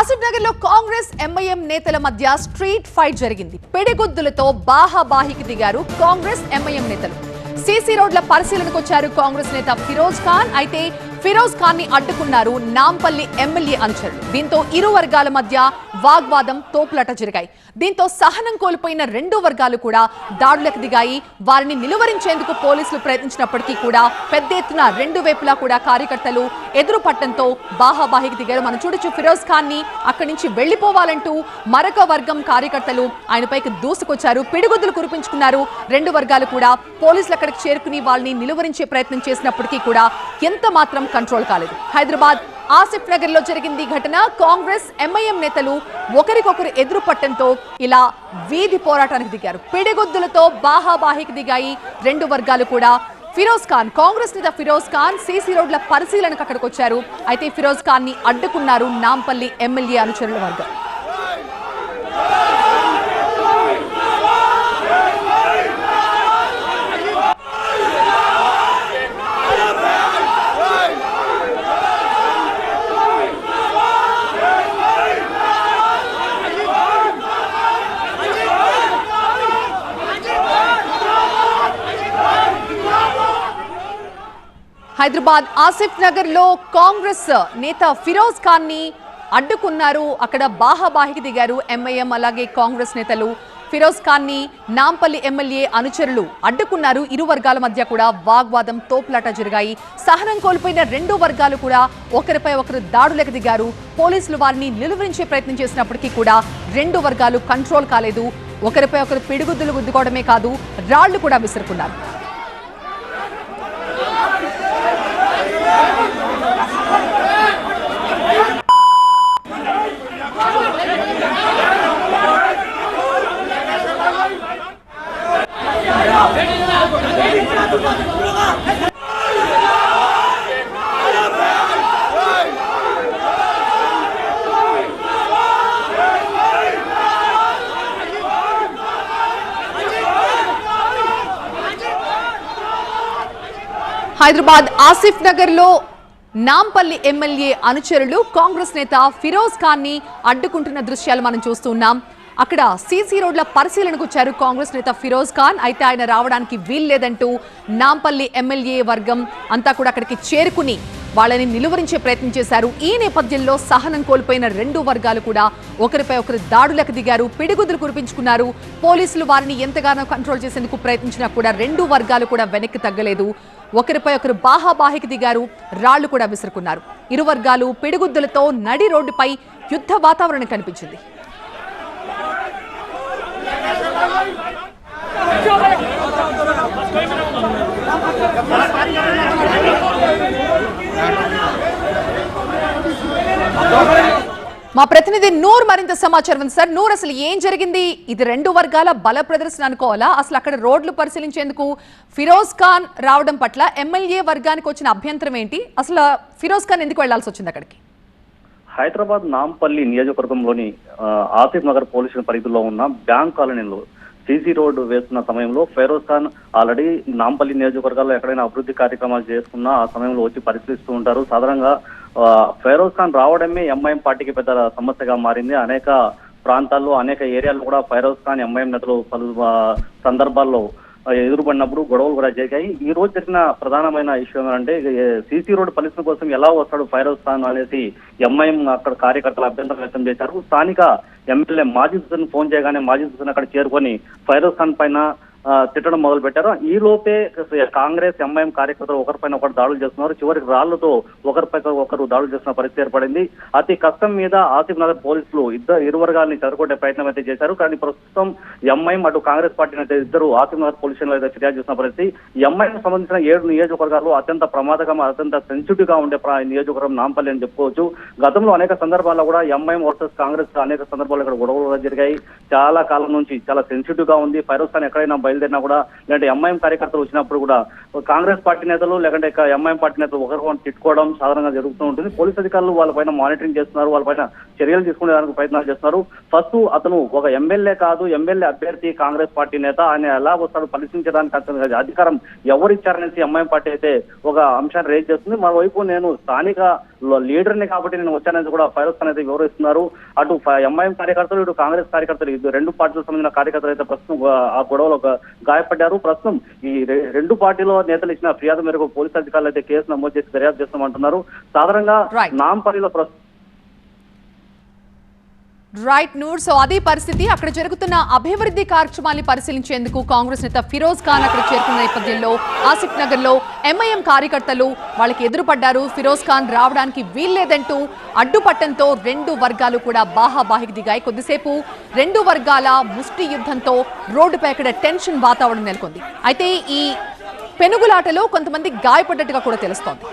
ఆసిఫ్ నగర్లో కాంగ్రెస్ ఎంఐఎం నేతల మధ్య స్ట్రీట్ ఫైట్ జరిగింది. పిడిగుద్దులతో బాహాబాహికి దిగారు కాంగ్రెస్ ఎంఐఎం నేతలు. సీసీ రోడ్ల పరిశీలనకు వచ్చారు కాంగ్రెస్ నేత ఫిరోజ్ ఖాన్. అయితే ఫిరోజ్ ఖాన్ని అడ్డుకున్నారు నాంపల్లి ఎమ్మెల్యే అనుచరులు దీంతో ఇరు వర్గాల మధ్య వాగ్వాదం తోపులాట జరిగాయి. దీంతో సహనం కోల్పోయిన రెండు వర్గాలు కూడా దాడులకు దిగాయి. వారిని నిలువరించేందుకు పోలీసులు ప్రయత్నించినప్పటికీ కూడా పెద్ద ఎత్తున రెండు వైపులా కూడా కార్యకర్తలు ఎదురు పట్టంతో బాహాబాహికి దిగారు. మనం చూడొచ్చు ఫిరోజ్ ఖాన్ని అక్కడి నుంచి వెళ్ళిపోవాలంటూ మరొక వర్గం కార్యకర్తలు ఆయనపైకి దూసుకొచ్చారు. పిడిగుద్దులు కురిపించుకున్నారు. రెండు వర్గాలు కూడా పోలీసులు అక్కడికి చేరుకుని వాళ్ళని నిలువరించే ప్రయత్నం చేసినప్పటికీ కూడా ఎంత మాత్రం కంట్రోల్ కాలేదు. హైదరాబాద్ ఆసిఫ్ నగర్లో జరిగింది ఈ ఘటన. కాంగ్రెస్ ఎంఐఎం నేతలు ఒకరికొకరు ఎదురు పట్టడంతో ఇలా వీధి పోరాటానికి దిగారు. పిడిగుద్దులతో బాహాబాహికి దిగాయి రెండు వర్గాలు కూడా. ఫిరోజ్ ఖాన్ కాంగ్రెస్ నేత ఫిరోజ్ ఖాన్ సీసీ రోడ్ల పరిశీలనకు అక్కడికి వచ్చారు అయితే ఫిరోజ్ ఖాన్ని అడ్డుకున్నారు నాంపల్లి ఎమ్మెల్యే అనుచరుల వర్గం. హైదరాబాద్ ఆసిఫ్ నగర్లో కాంగ్రెస్ నేత ఫిరోజ్ ఖాన్ని అడ్డుకున్నారు. అక్కడ బాహాబాహికి దిగారు ఎంఐఎం అలాగే కాంగ్రెస్ నేతలు. ఫిరోజ్ ఖాన్ని నాంపల్లి ఎమ్మెల్యే అనుచరులు అడ్డుకున్నారు. ఇరు వర్గాల మధ్య కూడా వాగ్వాదం తోపులాట జరిగాయి. సహనం కోల్పోయిన రెండు వర్గాలు కూడా ఒకరిపై ఒకరు దాడులకు దిగారు. పోలీసులు వారిని నిలువరించే ప్రయత్నం చేసినప్పటికీ కూడా రెండు వర్గాలు కంట్రోల్ కాలేదు. ఒకరిపై ఒకరు పిడుగుద్దులు గుద్దుకోవడమే కాదు రాళ్ళు కూడా విసురుకున్నారు. హైదరాబాద్ ఆసిఫ్ నగర్లో నాంపల్లి ఎమ్మెల్యే అనుచరులు కాంగ్రెస్ నేత ఫిరోజ్ ఖాన్ని అడ్డుకుంటున్న దృశ్యాలు మనం చూస్తున్నాం అక్కడ సీసీ రోడ్ల పరిశీలనకు వచ్చారు కాంగ్రెస్ నేత ఫిరోజ్ ఖాన్. అయితే ఆయన రావడానికి వీల్లేదంటూ నాంపల్లి ఎమ్మెల్యే వర్గం అంతా కూడా అక్కడికి చేరుకుని వాళ్ళని నిలువరించే ప్రయత్నం చేశారు. ఈ నేపథ్యంలో సహనం కోల్పోయిన రెండు వర్గాలు కూడా ఒకరిపై ఒకరు దాడులకు దిగారు పిడిగుద్దులు కురిపించుకున్నారు. పోలీసులు వారిని ఎంతగానో కంట్రోల్ చేసేందుకు ప్రయత్నించినా కూడా రెండు వర్గాలు కూడా వెనక్కి తగ్గలేదు. ఒకరిపై ఒకరు బాహాబాహికి దిగారు రాళ్ళు కూడా విసురుకున్నారు. ఇరు వర్గాలు పిడిగుద్దులతో నడి రోడ్డుపై యుద్ధ వాతావరణం కనిపించింది. మా ప్రతినిధి నూర్ మరింత సమాచారం ఉంది. సార్ నూర్ అసలు ఏం జరిగింది? ఇది రెండు వర్గాల బల ప్రదర్శన అనుకోవాలా? అసలు అక్కడ రోడ్లు పరిశీలించేందుకు ఫిరోజ్ ఖాన్ రావడం పట్ల ఎమ్మెల్యే వర్గానికి వచ్చిన అభ్యంతరం ఏంటి? అసలు ఫిరోజ్ ఖాన్ ఎందుకు వెళ్ళాల్సి వచ్చింది అక్కడికి? హైదరాబాద్ నాంపల్లి నియోజకవర్గంలోని ఆ, ఆసిఫ్ నగర్ పోలీసుల పరిధిలో ఉన్న బ్యాంక్ కాలనీలో సీసీ రోడ్డు వేస్తున్న సమయంలో ఫెరోజ్ ఖాన్ ఆల్రెడీ నాంపల్లి నియోజకవర్గాల్లో ఎక్కడైనా అభివృద్ధి కార్యక్రమాలు చేసుకున్నా ఆ సమయంలో వచ్చి పరిశీలిస్తూ ఉంటారు. సాధారణంగా ఫెరోజ్ ఖాన్ రావడమే ఎంఐఎం పార్టీకి పెద్ద సమస్యగా మారింది. అనేక ప్రాంతాల్లో అనేక ఏరియాల్లో కూడా ఫైరోజ్ ఖాన్ ఎంఐఎం నేతలు పలు సందర్భాల్లో ఎదురుపడినప్పుడు గొడవలు కూడా జరిగాయి. ఈ రోజు జరిగిన ప్రధానమైన విషయం ఏంటంటే సీసీ రోడ్డు పరిస్థితి కోసం ఎలా వస్తాడు ఫైరోజ్ స్థానం అనేసి ఎంఐఎం అక్కడ కార్యకర్తలు అభ్యంతరం వ్యక్తం చేశారు. స్థానిక ఎమ్మెల్యే మాజీ హుసేన్ ఫోన్ చేయగానే మాజీ హుసేన్ అక్కడ చేరుకొని ఫైరోజ్ ఖాన్ పైన తిట్టడం మొదలు పెట్టారు ఈ లోపే కాంగ్రెస్ ఎంఐఎం కార్యకర్తలు ఒకరిపైన ఒకరు దాడులు చేస్తున్నారు. చివరికి రాళ్ళతో ఒకరిపై ఒకరు దాడులు చేసిన పరిస్థితి ఏర్పడింది. అతి కష్టం మీద ఆసిఫ్ నగర్ పోలీసులు ఇద్దరు ఇరు వర్గాలని చెదరగొట్టే ప్రయత్నం అయితే చేశారు. కానీ ప్రస్తుతం ఎంఐఎం అటు కాంగ్రెస్ పార్టీ అయితే ఇద్దరు ఆసిఫ్ నగర్ పోలీస్ స్టేషన్లో అయితే ఫిర్యాదు చేసిన పరిస్థితి. ఎంఐఎం సంబంధించిన ఏడు నియోజకవర్గాల్లో అత్యంత ప్రమాదకరం అత్యంత సెన్సిటివ్గా ఉండే నియోజకవర్గం నాంపల్లి అని చెప్పుకోవచ్చు. గతంలో అనేక సందర్భాల్లో కూడా ఎంఐఎం వర్సెస్ కాంగ్రెస్ అనేక సందర్భాల్లో ఇక్కడ గొడవలు జరిగాయి. చాలా కాలం నుంచి చాలా సెన్సిటివ్గా ఉంది. ఫైరోజ్ ఖాన్ ఎక్కడైనా బయలుదేరినా కూడా లేదంటే ఎంఐఎం కార్యకర్తలు వచ్చినప్పుడు కూడా కాంగ్రెస్ పార్టీ నేతలు లేకంటే ఎంఐఎం పార్టీ నేతలు ఒకరు తిట్టుకోవడం సాధారణంగా జరుగుతూ ఉంటుంది. పోలీస్ అధికారులు వాళ్ళపైన మానిటరింగ్ చేస్తున్నారు వాళ్ళపైన చర్యలు తీసుకునే దానికి ప్రయత్నాలు చేస్తున్నారు. ఫస్ట్ అతను ఒక ఎమ్మెల్యే కాదు ఎమ్మెల్యే అభ్యర్థి కాంగ్రెస్ పార్టీ నేత. ఆయన ఎలా వస్తాడు పరిశీలించడానికి అతను అధికారం ఎవరిచ్చారనేసి ఎంఐఎం పార్టీ అయితే ఒక అంశాన్ని రేజ్ చేస్తుంది. మరోవైపు నేను స్థానిక లీడర్ని కాబట్టి నేను వచ్చానని కూడా ఫైరోజ్ ఖాన్ అయితే వివరిస్తున్నారు. అటు ఎంఐఎం కార్యకర్తలు ఇటు కాంగ్రెస్ కార్యకర్తలు ఇది రెండు పార్టీలకు సంబంధించిన కార్యకర్తలు అయితే ప్రస్తుతం ఆ- గొడవలో గాయపడ్డారు ప్రస్తుతం ఈ రెండు పార్టీలో నేతలు ఇచ్చిన ఫిర్యాదు మేరకు పోలీసు అధికారులు అయితే కేసు నమోదు చేసి దర్యాప్తు చేస్తామంటున్నారు సాధారణంగా. నాంపల్లిలో ప్రస్తుతం రైట్ నూర్. సో అదే పరిస్థితి. అక్కడ జరుగుతున్న అభివృద్ధి కార్యక్రమాన్ని పరిశీలించేందుకు కాంగ్రెస్ నేత ఫిరోజ్ ఖాన్ అక్కడ చేరుకున్న నేపథ్యంలో ఆసిఫ్ నగర్లో ఎంఐఎం కార్యకర్తలు వాళ్ళకి ఎదురుపడ్డారు. ఫిరోజ్ ఖాన్ రావడానికి వీల్లేదంటూ అడ్డుపట్టంతో రెండు వర్గాలు కూడా బాహాబాహికి దిగాయి. కొద్దిసేపు రెండు వర్గాల ముష్టి యుద్ధంతో రోడ్డుపై అక్కడ టెన్షన్ వాతావరణం నెలకొంది. అయితే ఈ పెనుగులాటలో కొంతమంది గాయపడ్డట్టుగా కూడా తెలుస్తోంది.